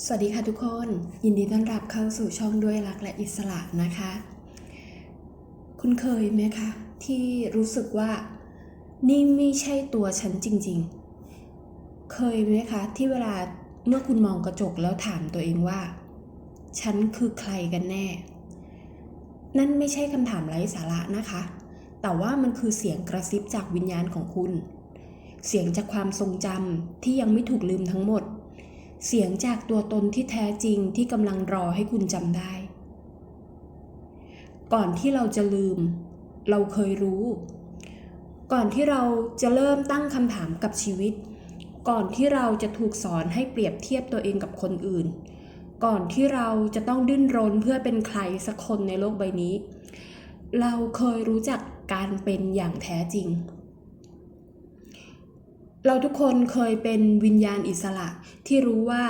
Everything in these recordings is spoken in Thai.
สวัสดีค่ะทุกคน ยินดีต้อนรับเข้าสู่ช่องด้วยรักและอิสระนะคะ คุณเคยไหมคะที่รู้สึกว่านี่ไม่ใช่ตัวฉันจริง ๆ เคยไหมคะที่เวลาเมื่อคุณมองกระจกแล้วถามตัวเองว่า ฉันคือใครกันแน่ นั่นไม่ใช่คำถามไร้สาระนะคะ แต่ว่ามันคือเสียงกระซิบจากวิญญาณของคุณ เสียงจากความทรงจำที่ยังไม่ถูกลืมทั้งหมด เสียงจากตัวตนที่แท้จริงที่กำลังรอให้คุณจำได้ ก่อนที่เราจะลืม เราเคยรู้ ก่อนที่เราจะเริ่มตั้งคำถามกับชีวิต ก่อนที่เราจะถูกสอนให้เปรียบเทียบตัวเองกับคนอื่น ก่อนที่เราจะต้องดิ้นรนเพื่อเป็นใครสักคนในโลกใบนี้ เราเคยรู้จักการเป็นอย่างแท้จริง เราทุกคนเคยเป็นวิญญาณอิสระที่รู้ว่า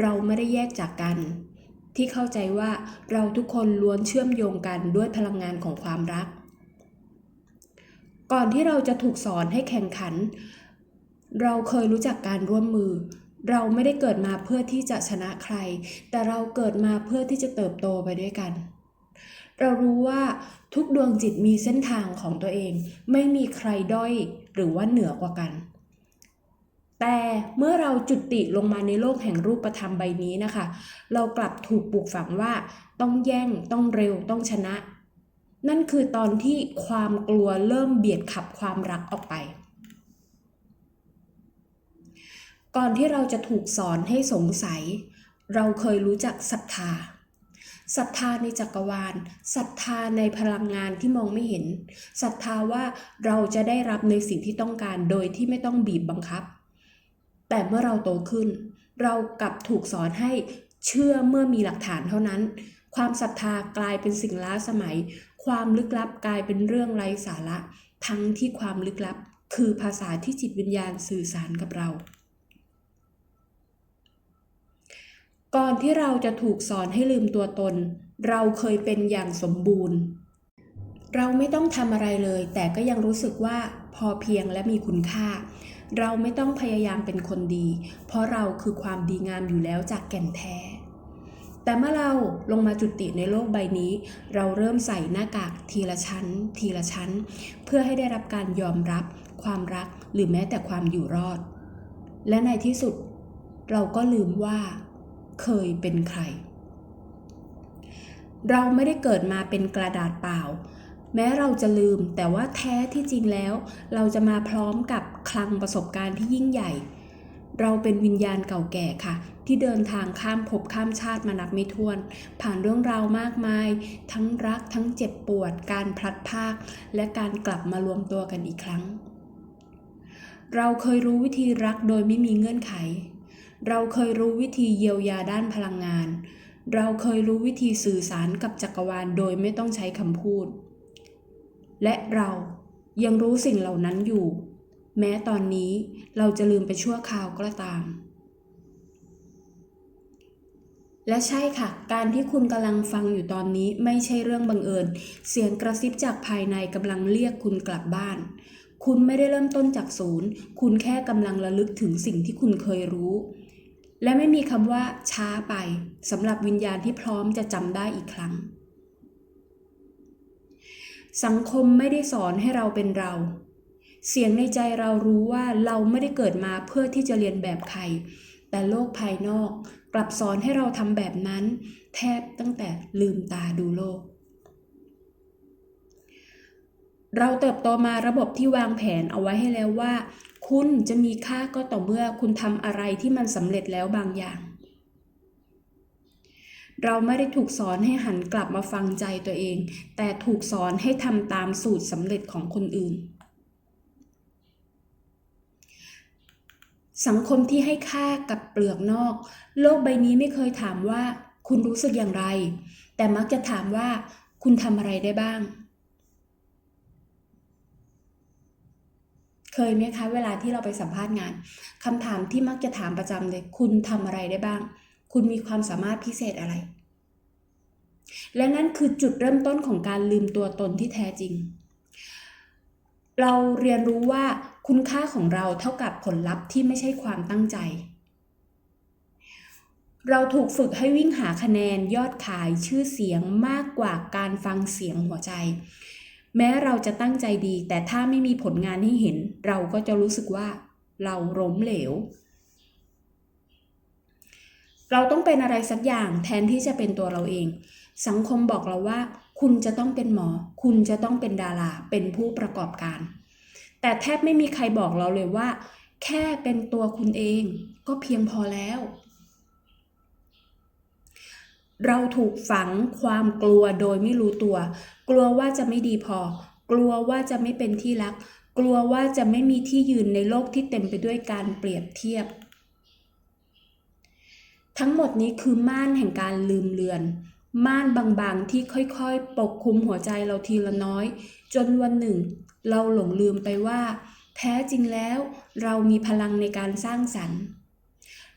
เราไม่ได้แยกจากกัน ที่เข้าใจว่าเราทุกคนล้วนเชื่อมโยงกันด้วยพลังงานของความรัก ก่อนที่เราจะถูกสอนให้แข่งขัน เราเคยรู้จักการร่วมมือ เราไม่ได้เกิดมาเพื่อที่จะชนะใคร แต่เราเกิดมาเพื่อที่จะเติบโตไปด้วยกัน เรารู้ว่าทุกดวงจิตมีเส้นทางของตัวเอง ไม่มีใครด้อยหรือว่าเหนือกว่ากัน แต่เมื่อเราจุติลงมาในโลกแห่งรูปธรรมใบนี้นะคะ เรากลับถูกปลูกฝังว่าต้องแย่งต้องเร็วต้องชนะ นั่นคือตอนที่ความกลัวเริ่มเบียดขับความรักออกไป ก่อนที่เราจะถูกสอนให้สงสัย เราเคยรู้จักศรัทธาศรัทธาในจักรวาลศรัทธาในพลังงานที่มองไม่เห็นศรัทธาว่าเราจะได้รับในสิ่งที่ต้องการโดยที่ไม่ต้องบีบบังคับ แต่เมื่อเราโตขึ้น เรากลับถูกสอนให้เชื่อเมื่อมีหลักฐานเท่านั้น ความศรัทธากลายเป็นสิ่งล้าสมัย ความลึกลับกลายเป็นเรื่องไร้สาระ ทั้งที่ความลึกลับ คือภาษาที่จิตวิญญาณสื่อสารกับเรา ก่อนที่เราจะถูกสอนให้ลืมตัวตน เราเคยเป็นอย่างสมบูรณ์ เราไม่ต้องทำอะไรเลย แต่ก็ยังรู้สึกว่าพอเพียงและมีคุณค่า เราไม่ต้องพยายามเป็นคนดี เพราะเราคือความดีงามอยู่แล้วจากแก่นแท้ แต่เมื่อเราลงมาจุติในโลกใบนี้ เราเริ่มใส่หน้ากากทีละชั้น ทีละชั้น เพื่อให้ได้รับการยอมรับ ความรักหรือแม้แต่ความอยู่รอด และในที่สุด เราก็ลืมว่า เคยเป็นใครเราไม่ได้เกิดมาเป็นกระดาษเปล่า แม้เราจะลืมแต่ว่าแท้ที่จริงแล้ว เราจะมาพร้อมกับคลังประสบการณ์ที่ยิ่งใหญ่ เราเป็นวิญญาณเก่าแก่ค่ะ ที่เดินทางข้ามภพข้ามชาติมานับไม่ถ้วน ผ่านเรื่องราวมากมาย ทั้งรักทั้งเจ็บปวด การพลัดพาก และการกลับมารวมตัวกันอีกครั้ง เราเคยรู้วิธีรักโดยไม่มีเงื่อนไข เราเคยรู้วิธีเยียวยาด้านพลังงาน เราเคยรู้วิธีสื่อสารกับจักรวาลโดยไม่ต้องใช้คำพูด และเรายังรู้สิ่งเหล่านั้นอยู่ แม้ตอนนี้เราจะลืมไปชั่วคราวก็ตาม และใช่ค่ะ การที่คุณกำลังฟังอยู่ตอนนี้ไม่ใช่เรื่องบังเอิญ เสียงกระซิบจากภายในกำลังเรียกคุณกลับบ้าน คุณไม่ได้เริ่มต้นจากศูนย์ คุณแค่กำลังระลึกถึงสิ่งที่คุณเคยรู้ และไม่มีคำว่าช้าไปสำหรับวิญญาณที่พร้อมจะจำได้อีกครั้ง สังคมไม่ได้สอนให้เราเป็นเรา เสียงในใจเรารู้ว่าเราไม่ได้เกิดมาเพื่อที่จะเรียนแบบใคร แต่โลกภายนอกกลับสอนให้เราทำแบบนั้น แทบตั้งแต่ลืมตาดูโลก เราเติบโตมาระบบที่วางแผนเอาไว้ให้แล้วว่า คุณจะมีค่าก็ต่อเมื่อคุณทำอะไรที่มันสำเร็จแล้วบางอย่าง เราไม่ได้ถูกสอนให้หันกลับมาฟังใจตัวเอง แต่ถูกสอนให้ทำตามสูตรสำเร็จของคนอื่น สังคมที่ให้ค่ากับเปลือกนอก โลกใบนี้ไม่เคยถามว่าคุณรู้สึกอย่างไร แต่มักจะถามว่าคุณทำอะไรได้บ้าง เคยไหมคะ เวลาที่เราไปสัมภาษณ์งานคำถามที่มักจะถามประจำเลย คุณทำอะไรได้บ้าง คุณมีความสามารถพิเศษอะไร และนั่นคือจุดเริ่มต้นของการลืมตัวตนที่แท้จริง เราเรียนรู้ว่าคุณค่าของเราเท่ากับผลลัพธ์ที่ไม่ใช่ความตั้งใจ เราถูกฝึกให้วิ่งหาคะแนนยอดขายชื่อเสียงมากกว่าการฟังเสียงหัวใจ แม้เราจะตั้งใจดี แต่ถ้าไม่มีผลงานให้เห็น เราก็จะรู้สึกว่าเราล้มเหลว เราต้องเป็นอะไรสักอย่างแทนที่จะเป็นตัวเราเอง สังคมบอกเราว่า คุณจะต้องเป็นหมอ คุณจะต้องเป็นดารา เป็นผู้ประกอบการ แต่แทบไม่มีใครบอกเราเลยว่า แค่เป็นตัวคุณเองก็เพียงพอแล้ว เราถูกฝังความกลัวโดยไม่รู้ตัว กลัวว่าจะไม่ดีพอ กลัวว่าจะไม่เป็นที่รัก กลัวว่าจะไม่มีที่ยืนในโลกที่เต็มไปด้วยการเปรียบเทียบ ทั้งหมดนี้คือม่านแห่งการลืมเลือน ม่านบางๆที่ค่อยๆ ปกคลุมหัวใจเราทีละน้อย จนวันหนึ่ง เราหลงลืมไปว่า แท้จริงแล้ว เรามีพลังในการสร้างสรรค์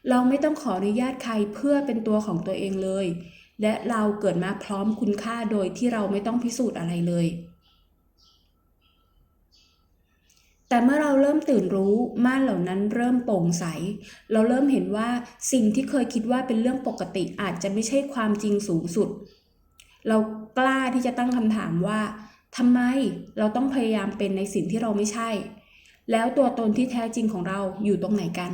เราไม่ต้องขออนุญาตใครเพื่อเป็นตัวของตัวเองเลย และเราเกิดมาพร้อมคุณค่าโดยที่เราไม่ต้องพิสูจน์อะไรเลย แต่เมื่อเราเริ่มตื่นรู้ม่านเหล่านั้นเริ่มโปร่งใส เราเริ่มเห็นว่าสิ่งที่เคยคิดว่าเป็นเรื่องปกติอาจจะไม่ใช่ความจริงสูงสุด เรากล้าที่จะตั้งคำถามว่าทำไมเราต้องพยายามเป็นในสิ่งที่เราไม่ใช่ แล้วตัวตนที่แท้จริงของเราอยู่ตรงไหนกัน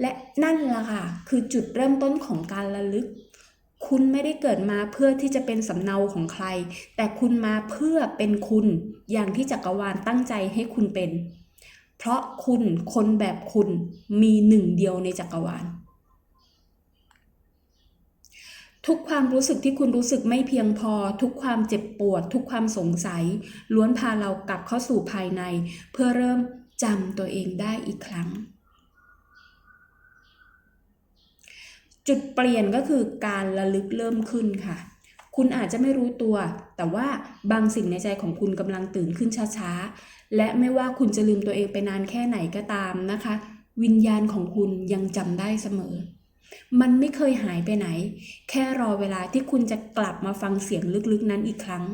และนั่นล่ะค่ะ คือจุดเริ่มต้นของการระลึก คุณไม่ได้เกิดมาเพื่อที่จะเป็นสำเนาของใคร แต่คุณมาเพื่อเป็นคุณอย่างที่จักรวาลตั้งใจให้คุณเป็น เพราะคุณคนแบบคุณมีหนึ่งเดียวในจักรวาล ทุกความรู้สึกที่คุณรู้สึกไม่เพียงพอ ทุกความเจ็บปวด ทุกความสงสัย ล้วนพาเรากลับเข้าสู่ภายใน เพื่อเริ่มจำตัวเองได้อีกครั้ง จุดเปลี่ยนก็คือการระลึกเริ่มขึ้นค่ะ คุณอาจจะไม่รู้ตัว แต่ว่าบางสิ่งในใจของคุณกำลังตื่นขึ้นช้าๆ และไม่ว่าคุณจะลืมตัวเองไปนานแค่ไหนก็ตามนะคะ วิญญาณของคุณยังจำได้เสมอ มันไม่เคยหายไปไหน แค่รอเวลาที่คุณจะกลับมาฟังเสียงลึกๆนั้นอีกครั้ง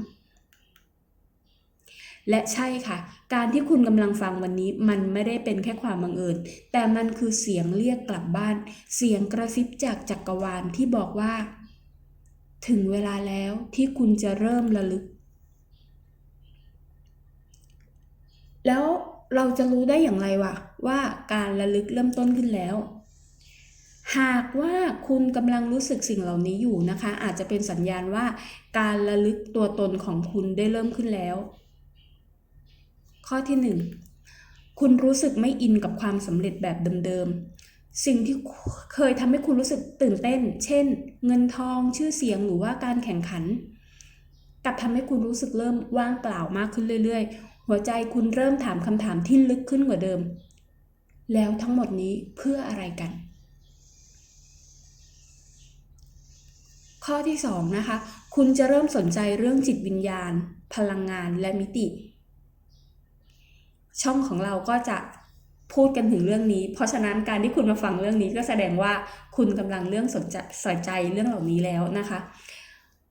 และใช่ค่ะ การที่คุณกำลังฟังวันนี้มันไม่ได้เป็นแค่ความบังเอิญ แต่มันคือเสียงเรียกกลับบ้าน เสียงกระซิบจากจักรวาลที่บอกว่า ถึงเวลาแล้วที่คุณจะเริ่มระลึก แล้วเราจะรู้ได้อย่างไรวะว่าการระลึกเริ่มต้นขึ้นแล้ว หากว่าคุณกำลังรู้สึกสิ่งเหล่านี้อยู่นะคะ อาจจะเป็นสัญญาณว่า การระลึกตัวตนของคุณได้เริ่มขึ้นแล้ว ข้อที่ 1 คุณรู้สึกไม่อินกับความสำเร็จแบบเดิมๆ สิ่งที่เคยทำให้คุณรู้สึกตื่นเต้น เช่น เงินทองชื่อเสียงหรือว่าการแข่งขัน กลับทำให้คุณรู้สึกเริ่มว่างเปล่ามากขึ้นเรื่อยๆ หัวใจคุณเริ่มถามคำถามที่ลึกขึ้นกว่าเดิม แล้วทั้งหมดนี้เพื่ออะไรกัน ข้อที่2นะคะ คุณจะเริ่มสนใจเรื่องจิตวิญญาณ พลังงานและมิติ ช่องของเราก็จะพูดกันถึงเรื่องนี้ เพราะฉะนั้นการที่คุณมาฟังเรื่องนี้ก็แสดงว่าคุณกำลังเรื่องสนใจสนใจเรื่องเหล่านี้แล้วนะคะ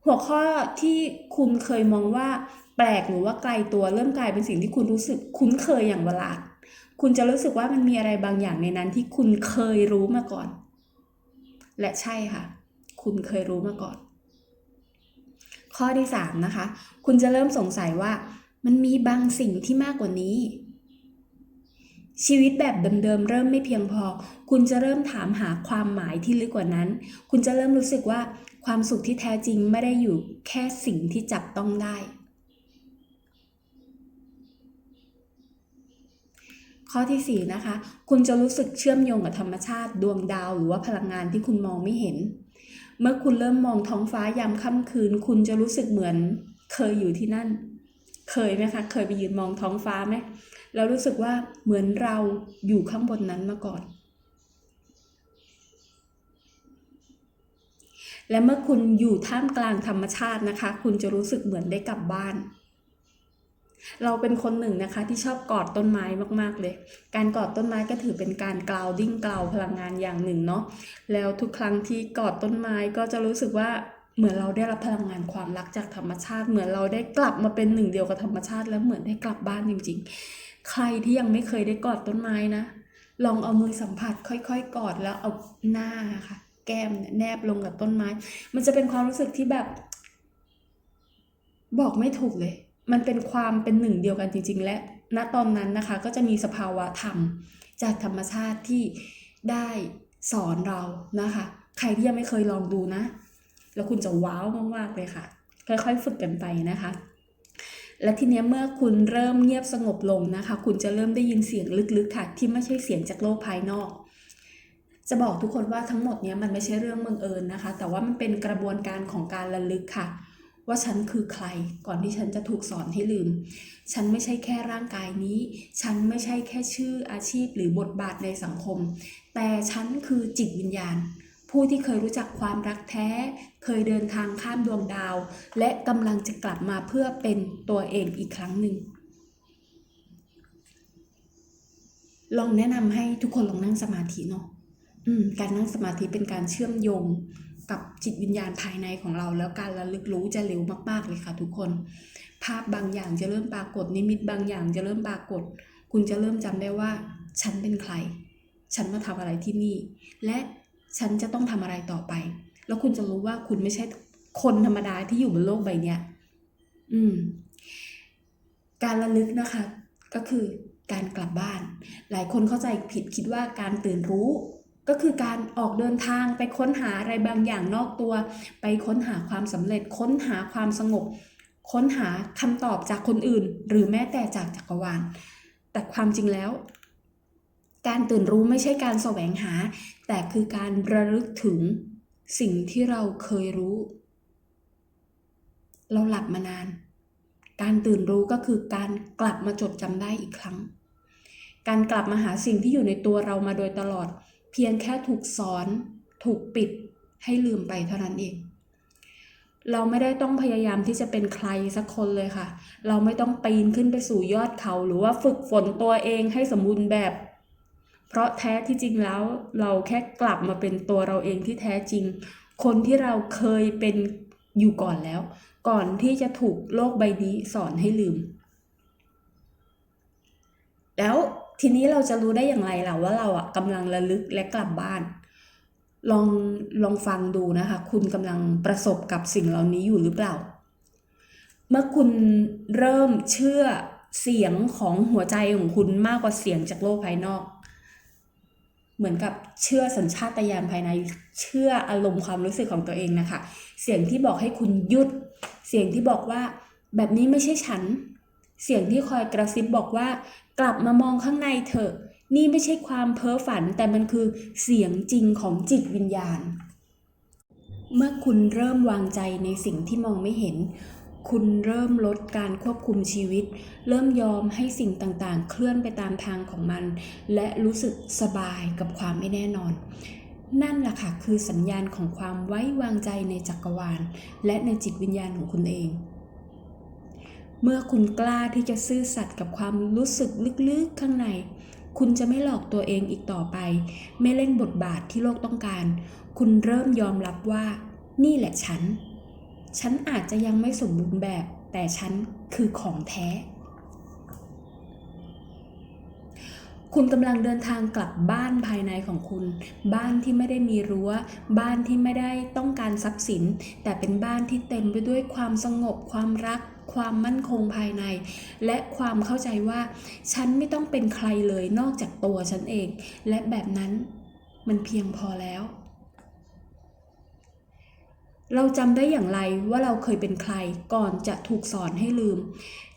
หัวข้อที่คุณเคยมองว่าแปลกหรือว่าไกลตัวเริ่มกลายเป็นสิ่งที่คุณรู้สึกคุ้นเคยอย่างเวลาด คุณจะรู้สึกว่ามันมีอะไรบางอย่างในนั้นที่คุณเคยรู้มาก่อน และใช่ค่ะ คุณเคยรู้มาก่อน ข้อที่3นะคะ คุณจะเริ่มสงสัยว่ามันมีบางสิ่งที่มากกว่านี้ ชีวิตแบบเดิมๆเริ่มไม่เพียงพอ คุณจะเริ่มถามหาความหมายที่ลึกกว่านั้น คุณจะเริ่มรู้สึกว่าความสุขที่แท้จริงไม่ได้อยู่แค่สิ่งที่จับต้องได้ ข้อที่ 4 นะคะ คุณจะรู้สึกเชื่อมโยงกับธรรมชาติดวงดาวหรือว่าพลังงานที่คุณมองไม่เห็น เมื่อคุณเริ่มมองท้องฟ้ายามค่ำคืน คุณจะรู้สึกเหมือนเคยอยู่ที่นั่น เคยไหมคะ เคยไปยืนมองท้องฟ้าไหม แล้วรู้สึกว่าเหมือนเราอยู่ข้างบนนั้นมาก่อน และเมื่อคุณอยู่ท่ามกลางธรรมชาตินะคะ คุณจะรู้สึกเหมือนได้กลับบ้าน เราเป็นคนหนึ่งนะคะที่ชอบกอดต้นไม้มากๆเลย การกอดต้นไม้ก็ถือเป็นการกลาวดิ้งกล่าวพลังงานอย่างหนึ่งเนาะ แล้วทุกครั้งที่กอดต้นไม้ก็จะรู้สึกว่า เหมือนเราได้รับพลังงานความรักจากธรรมชาติ เหมือนเราได้กลับมาเป็นหนึ่งเดียวกับธรรมชาติ แล้วเหมือนได้กลับบ้านจริง ๆ ใครที่ยังไม่เคยได้กอดต้นไม้นะ ลองเอามือสัมผัสค่อยๆ กอดแล้วเอาหน้าค่ะ แก้มเนี่ยแนบลงกับต้นไม้ มันจะเป็นความรู้สึกที่แบบ บอกไม่ถูกเลย มันเป็นความเป็นหนึ่งเดียวกันจริง ๆ และณตอนนั้นนะคะ ก็จะมีสภาวะธรรมจากธรรมชาติที่ได้สอนเรานะคะ ใครที่ยังไม่เคยลองดูนะ แล้วคุณจะว้าวมากๆเลยค่ะ ค่อยๆ ฝึกกันไปนะคะ และทีนี้เมื่อคุณเริ่มเงียบสงบลงนะคะ คุณจะเริ่มได้ยินเสียงลึกๆค่ะ ที่ไม่ใช่เสียงจากโลกภายนอก จะบอกทุกคนว่าทั้งหมดเนี้ยมันไม่ใช่เรื่องบังเอิญนะคะ แต่ว่ามันเป็นกระบวนการของการระลึกค่ะว่าฉันคือใครก่อนที่ฉันจะถูกสอนให้ลืม ฉันไม่ใช่แค่ร่างกายนี้ ฉันไม่ใช่แค่ชื่ออาชีพหรือบทบาทในสังคม แต่ฉันคือจิตวิญญาณ ผู้ที่เคยรู้จักความรักแท้ เคยเดินทางข้ามดวงดาว และกำลังจะกลับมาเพื่อเป็นตัวเองอีกครั้งหนึ่ง ลองแนะนำให้ทุกคนลองนั่งสมาธิเนาะการนั่งสมาธิเป็นการเชื่อมโยงกับจิตวิญญาณภายในของเรา แล้วการระลึกรู้จะเร็วมาก ๆ เลยค่ะทุกคน ภาพบางอย่างจะเริ่มปรากฏนิมิตบางอย่างจะเริ่มปรากฏ คุณจะเริ่มจำได้ว่า ฉันเป็นใคร ฉันมาทำอะไรที่นี่ และ ฉันจะต้องทำอะไรต่อไป แล้วคุณจะรู้ว่าคุณไม่ใช่คนธรรมดาที่อยู่บนโลกใบเนี้ยอืม การระลึกนะคะ ก็คือการกลับบ้าน หลายคนเข้าใจผิดคิดว่าการตื่นรู้ ก็คือการออกเดินทางไปค้นหาอะไรบางอย่างนอกตัว ไปค้นหาความสำเร็จ ค้นหาความสงบ ค้นหาคำตอบจากคนอื่น หรือแม้แต่จากจักรวาลแต่ความจริงแล้ว การตื่นรู้ไม่ใช่การแสวงหา แต่คือการระลึกถึงสิ่งที่เราเคยรู้ เราหลับมานาน การตื่นรู้ก็คือการกลับมาจดจำได้อีกครั้ง การกลับมาหาสิ่งที่อยู่ในตัวเรามาโดยตลอด เพียงแค่ถูกสอน ถูกปิดให้ลืมไปเท่านั้นเองเราไม่ได้ต้องพยายามที่จะเป็นใครสักคนเลยค่ะ เราไม่ต้องปีนขึ้นไปสู่ยอดเขา หรือว่าฝึกฝนตัวเองให้สมบูรณ์แบบ เพราะแท้ที่จริงแล้วเราแค่กลับมาเป็นตัวเราเองที่แท้จริง คนที่เราเคยเป็นอยู่ก่อนแล้ว ก่อนที่จะถูกโลกใบนี้สอนให้ลืม แล้วทีนี้เราจะรู้ได้อย่างไรล่ะว่าเราอะกำลังระลึกและกลับบ้าน ลองลองฟังดูนะคะ คุณกำลังประสบกับสิ่งเหล่านี้อยู่หรือเปล่า เมื่อคุณเริ่มเชื่อเสียงของหัวใจของคุณมากกว่าเสียงจากโลกภายนอก เหมือนกับเชื่อสัญชาตญาณภายในเชื่ออารมณ์ความรู้สึกของตัวเองนะคะ เสียงที่บอกให้คุณหยุด เสียงที่บอกว่าแบบนี้ไม่ใช่ฉัน เสียงที่คอยกระซิบบอกว่า กลับมามองข้างในเถอะ นี่ไม่ใช่ความเพ้อฝัน แต่มันคือเสียงจริงของจิตวิญญาณ เมื่อคุณเริ่มวางใจในสิ่งที่มองไม่เห็น คุณเริ่มลดการควบคุมชีวิต เริ่มยอมให้สิ่งต่างๆ เคลื่อนไปตามทางของมัน และรู้สึกสบายกับความไม่แน่นอน นั่นแหละค่ะคือสัญญาณของความไว้วางใจในจักรวาล และในจิตวิญญาณของคุณเอง เมื่อคุณกล้าที่จะซื่อสัตย์กับความรู้สึกลึกๆข้างใน คุณจะไม่หลอกตัวเองอีกต่อไป ไม่เล่นบทบาทที่โลกต้องการ คุณเริ่มยอมรับว่า นี่แหละฉัน ฉันอาจจะยังไม่สมบูรณ์แบบ แต่ฉันคือของแท้ คุณกำลังเดินทางกลับบ้านภายในของคุณ บ้านที่ไม่ได้มีรั้ว บ้านที่ไม่ได้ต้องการทรัพย์สิน แต่เป็นบ้านที่เต็มไปด้วยความสงบความรักความมั่นคงภายใน และความเข้าใจว่า ฉันไม่ต้องเป็นใครเลยนอกจากตัวฉันเอง และแบบนั้นมันเพียงพอแล้ว เราจำได้อย่างไรว่าเราเคยเป็นใครก่อนจะถูกสอนให้ลืม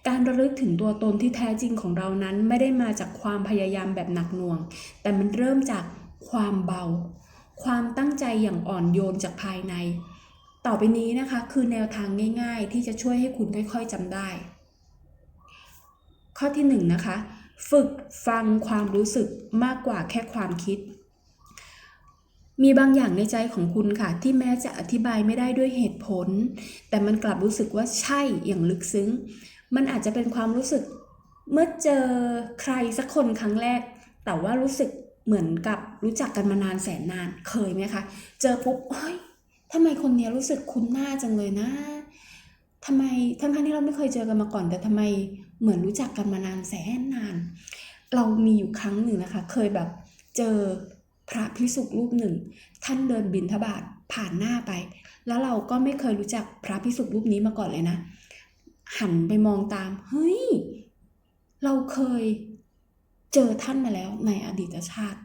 การระลึกถึงตัวตนที่แท้จริงของเรานั้นไม่ได้มาจากความพยายามแบบหนักหน่วง แต่มันเริ่มจากความเบา ความตั้งใจอย่างอ่อนโยนจากภายใน ต่อไปนี้นะคะคือแนวทางง่าย ๆ ที่จะช่วยให้คุณค่อย ๆจำได้ ข้อที่หนึ่งนะคะ ฝึกฟังความรู้สึกมากกว่าแค่ความคิด มีบางอย่างในใจของคุณค่ะ ที่แม้จะอธิบายไม่ได้ด้วยเหตุผล แต่มันกลับรู้สึกว่าใช่อย่างลึกซึ้ง มันอาจจะเป็นความรู้สึกเมื่อเจอใครสักคนครั้งแรก แต่ว่ารู้สึกเหมือนกับรู้จักกันมานานแสนนานเคยไหมคะเจอปุ๊บเฮ้ยทำไมคนนี้รู้สึกคุ้นหน้าจังเลยนะทำไมทั้งๆที่เราไม่เคยเจอกันมาก่อน แต่ทำไมเหมือนรู้จักกันมานานแสนนาน เรามีอยู่ครั้งหนึ่งนะคะ เคยแบบเจอ พระพิสุรูปหนึ่ง ท่านเดินบินทบาทผ่านหน้าไป แล้วเราก็ไม่เคยรู้จักพระพิสุรูปนี้มาก่อนเลยนะ หันไปมองตาม เฮ้ย เราเคยเจอท่านมาแล้วในอดีตชาติ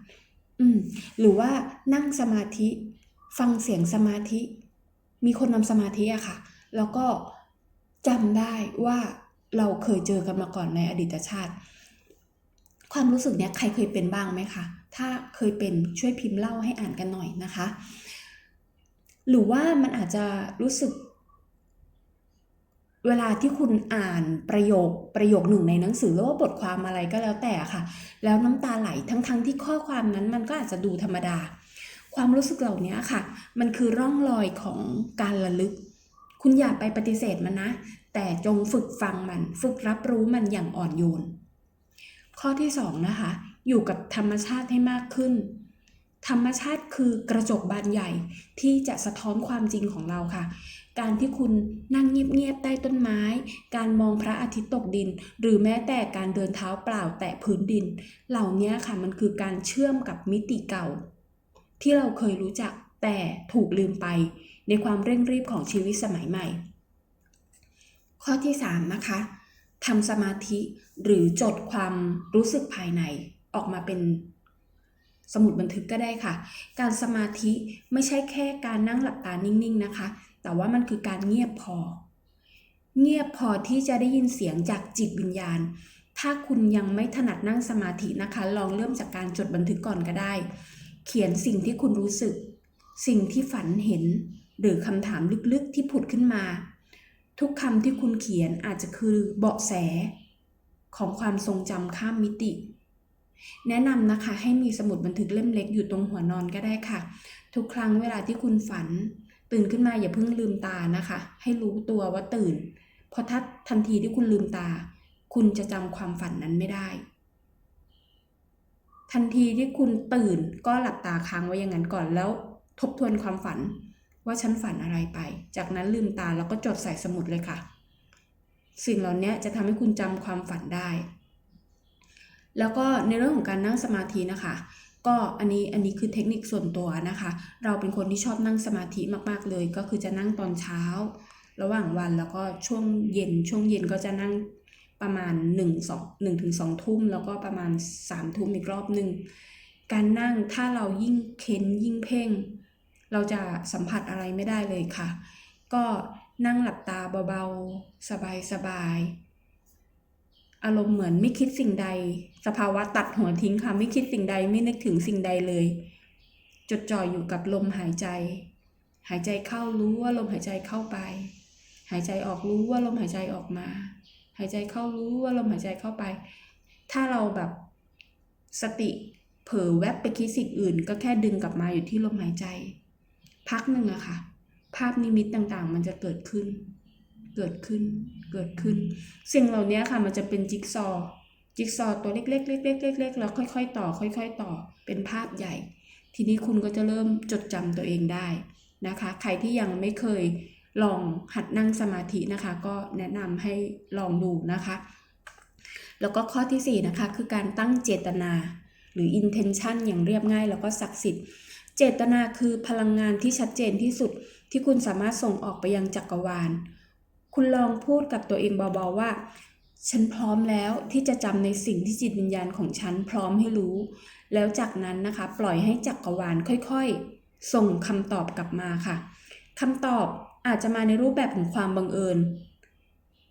อืม หรือว่านั่งสมาธิฟังเสียงสมาธิ มีคนนำสมาธิอะค่ะ แล้วก็จำได้ว่าเราเคยเจอกันมาก่อนในอดีตชาติ ความรู้สึกเนี้ยใครเคยเป็นบ้างไหมคะ ถ้าเคยเป็นช่วยพิมพ์เล่าให้อ่านกันหน่อยนะคะ หรือว่ามันอาจจะรู้สึก เวลาที่คุณอ่านประโยคประโยคหนึ่งในหนังสือหรือว่าบทความอะไรก็แล้วแต่ค่ะ แล้วน้ำตาไหลทั้งๆทที่ข้อความนั้นมันก็อาจจะดูธรรมดา ความรู้สึกเหล่านี้ค่ะ มันคือร่องรอยของการระลึก คุณอย่าไปปฏิเสธมันนะ แต่จงฝึกฟังมัน ฝึกรับรู้มันอย่างอ่อนโยนข้อที่สองนะคะ อยู่กับธรรมชาติให้มากขึ้น ธรรมชาติคือกระจกบานใหญ่ที่จะสะท้อนความจริงของเราค่ะ การที่คุณนั่งเงียบๆใต้ต้นไม้ การมองพระอาทิตย์ตกดิน หรือแม้แต่การเดินเท้าเปล่าแตะพื้นดิน เหล่านี้ค่ะมันคือการเชื่อมกับมิติเก่า ที่เราเคยรู้จักแต่ถูกลืมไปในความเร่งรีบของชีวิตสมัยใหม่ ข้อที่ 3 นะคะทำสมาธิหรือจดความรู้สึกภายใน ออกมาเป็นสมุดบันทึกก็ได้ค่ะ การสมาธิไม่ใช่แค่การนั่งหลับตานิ่งๆนะคะ แต่ว่ามันคือการเงียบพอ เงียบพอที่จะได้ยินเสียงจากจิตวิญญาณ ถ้าคุณยังไม่ถนัดนั่งสมาธินะคะ ลองเริ่มจากการจดบันทึกก่อนก็ได้ เขียนสิ่งที่คุณรู้สึก สิ่งที่ฝันเห็น หรือคำถามลึกๆที่ผุดขึ้นมา ทุกคำที่คุณเขียนอาจจะคือเบาะแส ของความทรงจำข้ามมิติ แนะนำนะคะให้มีสมุดบันทึกเล่มเล็กอยู่ตรงหัวนอนก็ได้ค่ะ ทุกครั้งเวลาที่คุณฝัน ตื่นขึ้นมาอย่าเพิ่งลืมตานะคะ ให้รู้ตัวว่าตื่น เพราะถ้าทันทีที่คุณลืมตา คุณจะจำความฝันนั้นไม่ได้ ทันทีที่คุณตื่นก็หลับตาค้างไว้อย่างนั้นก่อนแล้วทบทวนความฝันว่าฉันฝันอะไรไป จากนั้นลืมตาแล้วก็จดใส่สมุดเลยค่ะ สิ่งเหล่านี้จะทำให้คุณจำความฝันได้ แล้วก็ในเรื่องของการนั่งสมาธินะคะ ก็อันนี้อันนี้คือเทคนิคส่วนตัวนะคะ เราเป็นคนที่ชอบนั่งสมาธิมากๆเลย ก็คือจะนั่งตอนเช้า ระหว่างวันแล้วก็ช่วงเย็น ช่วงเย็นก็จะนั่งประมาณ1 2 1ถึง2ทุ่มแล้วก็ประมาณ3ทุ่มอีกรอบหนึ่งการนั่งถ้าเรายิ่งเค้นยิ่งเพ่ง เราจะสัมผัสอะไรไม่ได้เลยค่ะ ก็นั่งหลับตาเบาๆ สบายๆ อารมณ์เหมือนไม่คิดสิ่งใด สภาวะตัดหัวทิ้งค่ะ ไม่คิดสิ่งใดไม่นึกถึงสิ่งใดเลย จดจ่ออยู่กับลมหายใจ หายใจเข้ารู้ว่าลมหายใจเข้าไป หายใจออกรู้ว่าลมหายใจออกมา หายใจเข้ารู้ว่าลมหายใจเข้าไป ถ้าเราแบบสติเผลอแวบไปคิดสิ่งอื่น ก็แค่ดึงกลับมาอยู่ที่ลมหายใจ พักหนึ่งอะค่ะ ภาพนิมิตต่างๆ มันจะเกิดขึ้น เกิดขึ้น เกิดขึ้น สิ่งเหล่านี้ค่ะมันจะเป็นจิ๊กซอว์จิ๊กซอว์ตัวเล็กๆเล็กๆเล็กๆแล้วค่อยๆ ต่อ ค่อย ๆ ต่อ เป็นภาพใหญ่ ทีนี้คุณก็จะเริ่มจดจำตัวเองได้นะคะ ใครที่ยังไม่เคยลองหัดนั่งสมาธินะคะ ก็แนะนำให้ลองดูนะคะ แล้วก็ข้อที่ 4 นะคะ คือการตั้งเจตนา หรือ intention อย่างเรียบง่ายแล้วก็ศักดิ์สิทธิ์ เจตนาคือพลังงานที่ชัดเจนที่สุดที่คุณสามารถส่งออกไปยังจักรวาล คุณลองพูดกับตัวเองเบาๆว่า ฉันพร้อมแล้วที่จะจำในสิ่งที่จิตวิญญาณของฉันพร้อมให้รู้ แล้วจากนั้นนะคะ ปล่อยให้จักรวาลค่อยๆ ส่งคำตอบกลับมาค่ะคำตอบอาจจะมาในรูปแบบของความบังเอิญ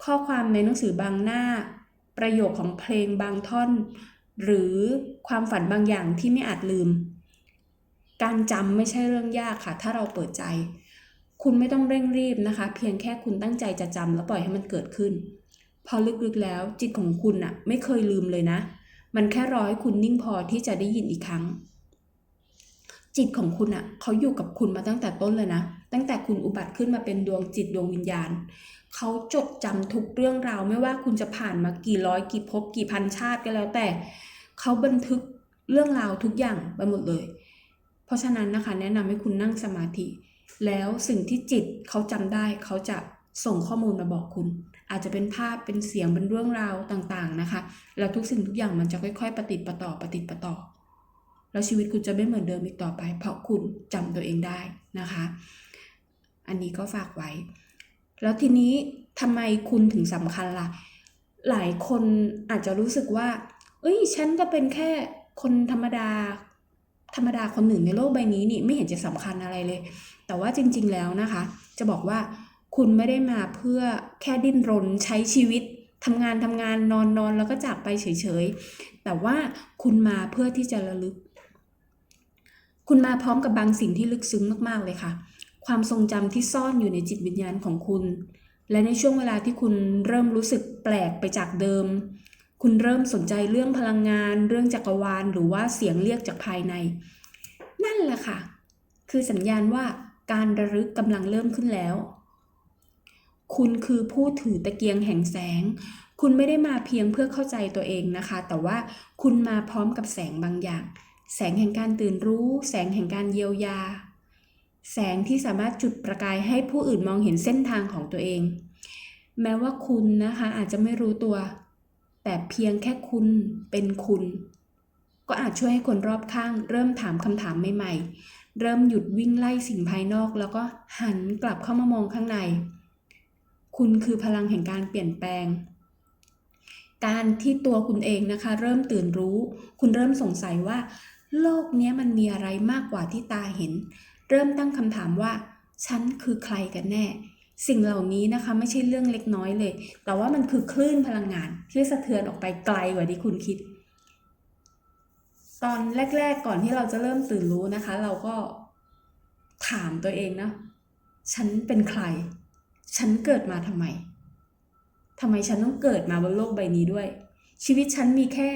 ข้อความในหนังสือบางหน้า ประโยคของเพลงบางท่อน หรือความฝันบางอย่างที่ไม่อาจลืม การจำไม่ใช่เรื่องยากค่ะ ถ้าเราเปิดใจ คุณไม่ต้องเร่งรีบนะคะ เพียงแค่คุณตั้งใจจะจำแล้วปล่อยให้มันเกิดขึ้น พอลึกๆแล้วจิตของคุณอะไม่เคยลืมเลยนะ มันแค่รอให้คุณนิ่งพอที่จะได้ยินอีกครั้ง จิตของคุณอะเขาอยู่กับคุณมาตั้งแต่ต้นเลยนะ ตั้งแต่คุณอุบัติขึ้นมาเป็นดวงจิตดวงวิญญาณเขาจดจำทุกเรื่องราวไม่ว่าคุณจะผ่านมากี่ร้อยกี่ภพกี่พันชาติก็แล้วแต่เขาบันทึกเรื่องราวทุกอย่างไปหมดเลย เพราะฉะนั้นนะคะ แนะนำให้คุณนั่งสมาธิ แล้วสิ่งที่จิตเขาจำได้เขาจะส่งข้อมูลมาบอกคุณ อาจจะเป็นภาพเป็นเสียงเป็นเรื่องราวต่างๆนะคะ แล้วทุกสิ่งทุกอย่างมันจะค่อยๆ ปฏิดประต่อปฏิดประต่อ แล้วชีวิตคุณจะไม่เหมือนเดิมอีกต่อไป เพราะคุณจำตัวเองได้นะคะ อันนี้ก็ฝากไว้ แล้วทีนี้ทำไมคุณถึงสำคัญล่ะ หลายคนอาจจะรู้สึกว่า เอ้ย ฉันก็เป็นแค่คนธรรมดา ธรรมดาคนหนึ่งในโลกใบนี้นี่ไม่เห็นจะสำคัญอะไรเลย แต่ว่าจริง ๆ แล้วนะคะ จะบอกว่าคุณไม่ได้มาเพื่อแค่ดิ้นรนใช้ชีวิตทำงานทำงานนอนนอนแล้วก็จากไปเฉยๆ แต่ว่าคุณมาเพื่อที่จะระลึก คุณมาพร้อมกับบางสิ่งที่ลึกซึ้งมากๆเลยค่ะ ความทรงจำที่ซ่อนอยู่ในจิตวิญญาณของคุณ และในช่วงเวลาที่คุณเริ่มรู้สึกแปลกไปจากเดิม คุณเริ่มสนใจเรื่องพลังงาน เรื่องจักรวาล หรือว่าเสียงเรียกจากภายใน นั่นแหละค่ะ คือสัญญาณว่าการระลึกกำลังเริ่มขึ้นแล้ว คุณคือผู้ถือตะเกียงแห่งแสง คุณไม่ได้มาเพียงเพื่อเข้าใจตัวเองนะคะ แต่ว่าคุณมาพร้อมกับแสงบางอย่าง แสงแห่งการตื่นรู้ แสงแห่งการเยียวยา แสงที่สามารถจุดประกายให้ผู้อื่นมองเห็นเส้นทางของตัวเอง แม้ว่าคุณนะคะอาจจะไม่รู้ตัว แต่เพียงแค่คุณเป็นคุณ ก็อาจช่วยให้คนรอบข้าง เริ่มถามคำถามใหม่ๆ เริ่มหยุดวิ่งไล่สิ่งภายนอก แล้วก็หันกลับเข้ามามองข้างใน คุณคือพลังแห่งการเปลี่ยนแปลง การที่ตัวคุณเองนะคะ เริ่มตื่นรู้ คุณเริ่มสงสัยว่า โลกนี้มันมีอะไรมากกว่าที่ตาเห็น เริ่มตั้งคำถามว่า ฉันคือใครกันแน่ สิ่งเหล่านี้นะคะไม่ใช่เรื่องเล็กน้อยเลย แต่ว่ามันคือคลื่นพลังงานที่สะเทือนออกไปไกลกว่าที่คุณคิด ตอนแรก ๆ ก่อนที่เราจะเริ่มตื่นรู้นะคะ เราก็ถามตัวเองนะ ฉันเป็นใคร ฉันเกิดมาทำไมทำไมฉันต้องเกิดมาบนโลกใบนี้ด้วย ชีวิตฉันมีแค่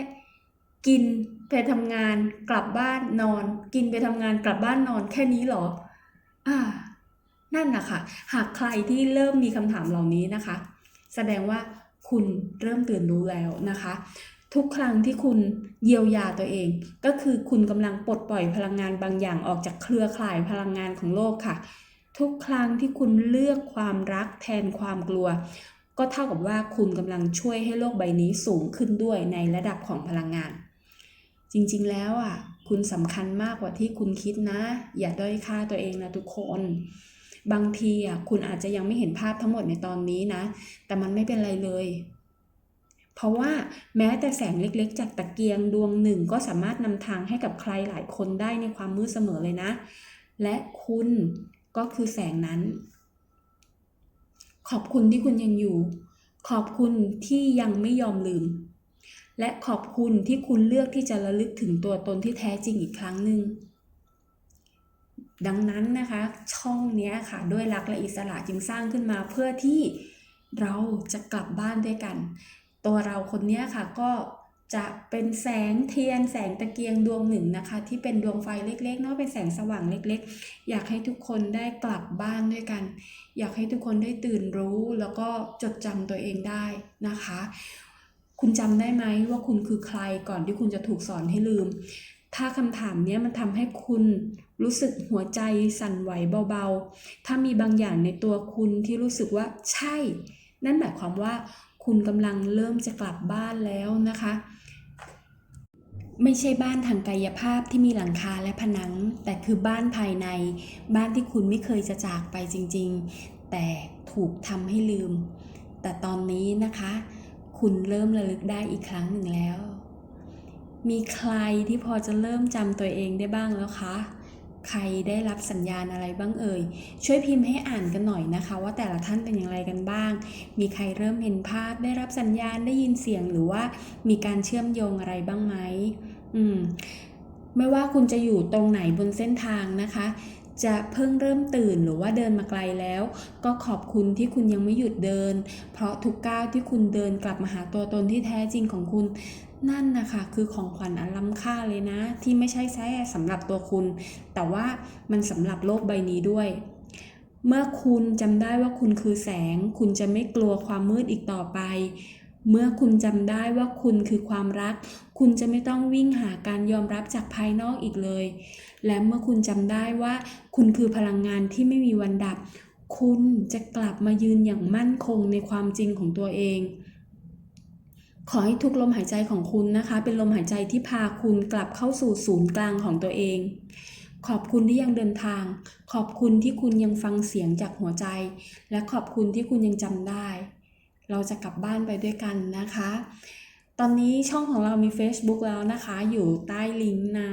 กินไปทำงานกลับบ้านนอน กินไปทำงานกลับบ้านนอนแค่นี้หรอ อ่า นั่นนะคะหากใครที่เริ่มมีคำถามเหล่านี้นะคะ แสดงว่าคุณเริ่มตื่นรู้แล้วนะคะ ทุกครั้งที่คุณเยียวยาตัวเอง ก็คือคุณกำลังปลดปล่อยพลังงานบางอย่างออกจากเครือข่ายพลังงานของโลกค่ะ ทุกครั้งที่คุณเลือกความรักแทนความกลัว ก็เท่ากับว่าคุณกำลังช่วยให้โลกใบนี้สูงขึ้นด้วยในระดับของพลังงาน จริงๆแล้วอะคุณสำคัญมากกว่าที่คุณคิดนะ อย่าด้อยค่าตัวเองนะทุกคน บางทีอะคุณอาจจะยังไม่เห็นภาพทั้งหมดในตอนนี้นะ แต่มันไม่เป็นไรเลย เพราะว่าแม้แต่แสงเล็กๆ จากตะเกียงดวงหนึ่งก็สามารถนำทางให้กับใครหลายคนได้ในความมืดเสมอเลยนะ และคุณก็คือแสงนั้น ขอบคุณที่คุณยังอยู่ ขอบคุณที่ยังไม่ยอมลืม และขอบคุณที่คุณเลือกที่จะระลึกถึงตัวตนที่แท้จริงอีกครั้งหนึ่ง ดังนั้นนะคะช่องนี้ค่ะด้วยรักและอิสระจึงสร้างขึ้นมาเพื่อที่เราจะกลับบ้านด้วยกัน ตัวเราคนนี้ค่ะก็จะเป็นแสงเทียนแสงตะเกียงดวงหนึ่งนะคะ ที่เป็นดวงไฟเล็กๆเนาะเป็นแสงสว่างเล็ก ๆ อยากให้ทุกคนได้กลับบ้านด้วยกัน อยากให้ทุกคนได้ตื่นรู้แล้วก็จดจำตัวเองได้นะคะ คุณจำได้ไหมว่าคุณคือใครก่อนที่คุณจะถูกสอนให้ลืม ถ้าคำถามนี้มันทำให้คุณรู้สึกหัวใจสั่นไหวเบาๆ ถ้ามีบางอย่างในตัวคุณที่รู้สึกว่าใช่ นั่นหมายความว่าคุณกำลังเริ่มจะกลับบ้านแล้วนะคะ ไม่ใช่บ้านทางกายภาพที่มีหลังคาและผนัง แต่คือบ้านภายใน บ้านที่คุณไม่เคยจะจากไปจริงๆ แต่ถูกทำให้ลืม แต่ตอนนี้นะคะ คุณเริ่มระลึกได้อีกครั้งหนึ่งแล้ว มีใครที่พอจะเริ่มจำตัวเองได้บ้างแล้วคะ ใครได้รับสัญญาณอะไรบ้างเอ่ย ช่วยพิมพ์ให้อ่านกันหน่อยนะคะ ว่าแต่ละท่านเป็นอย่างไรกันบ้าง มีใครเริ่มเห็นภาพ ได้รับสัญญาณ ได้ยินเสียง หรือว่ามีการเชื่อมโยงอะไรบ้างไหม อืม ไม่ว่าคุณจะอยู่ตรงไหนบนเส้นทางนะคะจะเพิ่งเริ่มตื่นหรือว่าเดินมาไกลแล้ว ก็ขอบคุณที่คุณยังไม่หยุดเดิน เพราะทุกก้าวที่คุณเดินกลับมาหาตัวตนที่แท้จริงของคุณ นั่นนะคะคือของขวัญอันล้ำค่าเลยนะ ที่ไม่ใช่แค่สำหรับตัวคุณ แต่ว่ามันสำหรับโลกใบนี้ด้วย เมื่อคุณจำได้ว่าคุณคือแสง คุณจะไม่กลัวความมืดอีกต่อไป เมื่อคุณจำได้ว่าคุณคือความรัก คุณจะไม่ต้องวิ่งหาการยอมรับจากภายนอกอีกเลย และเมื่อคุณจำได้ว่า คุณคือพลังงานที่ไม่มีวันดับ คุณจะกลับมายืนอย่างมั่นคงในความจริงของตัวเอง ขอให้ทุกลมหายใจของคุณนะคะ เป็นลมหายใจที่พาคุณกลับเข้าสู่ศูนย์กลางของตัวเอง ขอบคุณที่ยังเดินทาง ขอบคุณที่คุณยังฟังเสียงจากหัวใจ และขอบคุณที่คุณยังจำได้ เราจะกลับบ้านไปด้วยกันนะคะ ตอนนี้ช่องของเรามี Facebook แล้วนะคะ อยู่ใต้ลิงก์นะ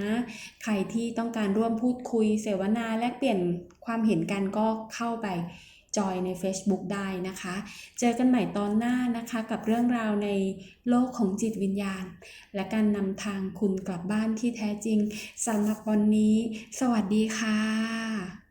ใครที่ต้องการร่วมพูดคุย เสวนาแลกเปลี่ยนความเห็นกันก็เข้าไป จอยใน Facebook ได้นะคะ เจอกันใหม่ตอนหน้านะคะกับเรื่องราวในโลกของจิตวิญญาณ และการนำทางคุณกลับบ้านที่แท้จริงสำหรับวันนี้ สวัสดีค่ะ